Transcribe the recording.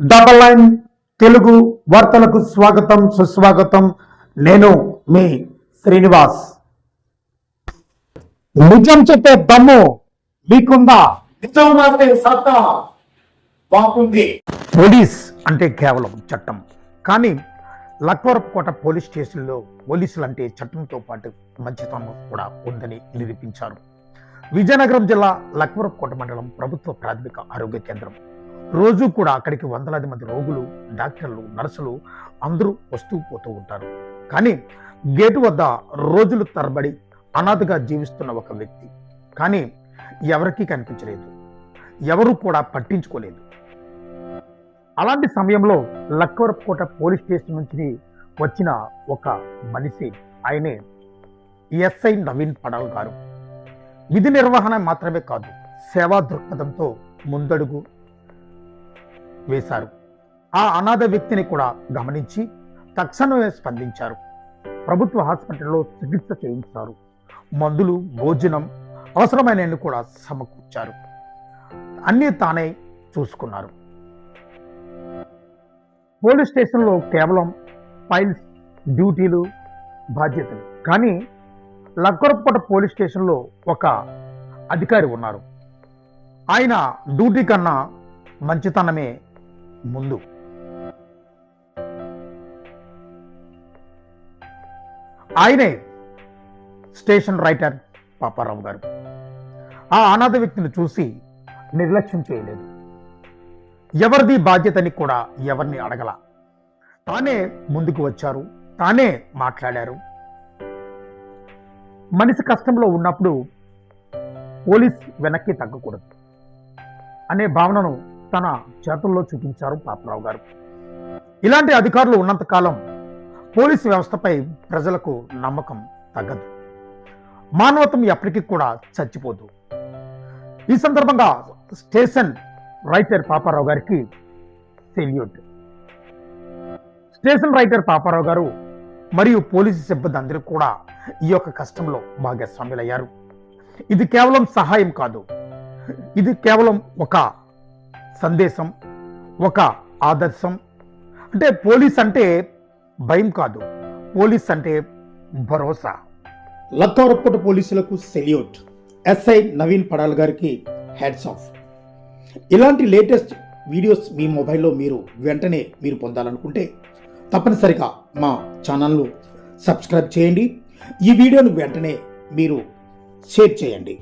Double line Telugu వార్తలకు స్వాగతం సుస్వాగతం. నేను మీ శ్రీనివాస్. నిజం చెప్పే దమ్ము మీకుందా? నిజం సత్తా బాగుంది. పోలీస్ అంటే కేవలం చట్టం. కానీ లక్వరకోట పోలీస్ స్టేషన్లో పోలీసులు అంటే చట్టంతో పాటు మంచితనం కూడా ఉందని నిరూపించారు. విజయనగరం జిల్లా లక్వరకోట మండలం ప్రభుత్వ ప్రాథమిక ఆరోగ్య కేంద్రం. రోజు కూడా అక్కడికి వందలాది మంది రోగులు డాక్టర్లు నర్సులు అందరూ వస్తూ పోతూ ఉంటారు. కానీ గేటు వద్ద రోజులు తరబడి అనాథగా జీవిస్తున్న ఒక వ్యక్తి. కానీ ఎవరికీ కనిపించలేదు. ఎవరు కూడా పట్టించుకోలేదు. అలాంటి సమయంలో లక్వరకోట పోలీస్ స్టేషన్ నుంచి వచ్చిన ఒక మనిషి ఆయనే ఎస్ఐ నవీన్ పడాల్ గారు. విధి నిర్వహణ మాత్రమే కాదు సేవా దృక్పథంతో ముందడుగు వేశారు. ఆ అనాథ వ్యక్తిని కూడా గమనించి తక్షణమే స్పందించారు. ప్రభుత్వ హాస్పిటల్లో చికిత్స చేయించారు. మందులు భోజనం అవసరమైనవి కూడా సమకూర్చారు. అన్నీ తానే చూసుకున్నారు. పోలీస్ స్టేషన్లో కేవలం ఫైల్స్ డ్యూటీలు బాధ్యతలు. కానీ లక్కరపట పోలీస్ స్టేషన్లో ఒక అధికారి ఉన్నారు. ఆయన డ్యూటీ కన్నా మంచితనమే ముందు. ఆయనే స్టేషన్ రైటర్ పాపారావు గారు. ఆ అనాథ వ్యక్తిని చూసి నిర్లక్ష్యం చేయలేదు. ఎవరిది బాధ్యతని కూడా ఎవరిని అడగల. తానే ముందుకు వచ్చారు తానే మాట్లాడారు. మనిషి కష్టంలో ఉన్నప్పుడు పోలీస్ వెనక్కి తగ్గకూడదు అనే భావనను తన చేతుల్లో చూపించారు పాపరావు గారు. ఇలాంటి అధికారులు ఉన్నంతకాలం పోలీస్ వ్యవస్థపై ప్రజలకు నమ్మకం తగ్గదు. మానవత్వం ఎప్పటికీ కూడా చచ్చిపోదు. ఈ సందర్భంగా స్టేషన్ రైటర్ పాపారావు గారికి సెల్యూట్. స్టేషన్ రైటర్ పాపారావు గారు మరియు పోలీసు సిబ్బంది అందరూ కూడా ఈ యొక్క కష్టంలో భాగస్వాములయ్యారు. ఇది కేవలం సహాయం కాదు. ఇది కేవలం ఒక సందేశం ఒక ఆదర్శం. అంటే పోలీస్ అంటే భయం కాదు. పోలీస్ అంటే భరోసా. లత్తవరప్పటి పోలీసులకు సెల్యూట్. ఎస్ఐ నవీన్ పడాల్ గారికి హెడ్స్ ఆఫ్. ఇలాంటి లేటెస్ట్ వీడియోస్ మీ మొబైల్లో మీరు వెంటనే మీరు పొందాలనుకుంటే తప్పనిసరిగా మా ఛానల్ను సబ్స్క్రైబ్ చేయండి. ఈ వీడియోను వెంటనే మీరు షేర్ చేయండి.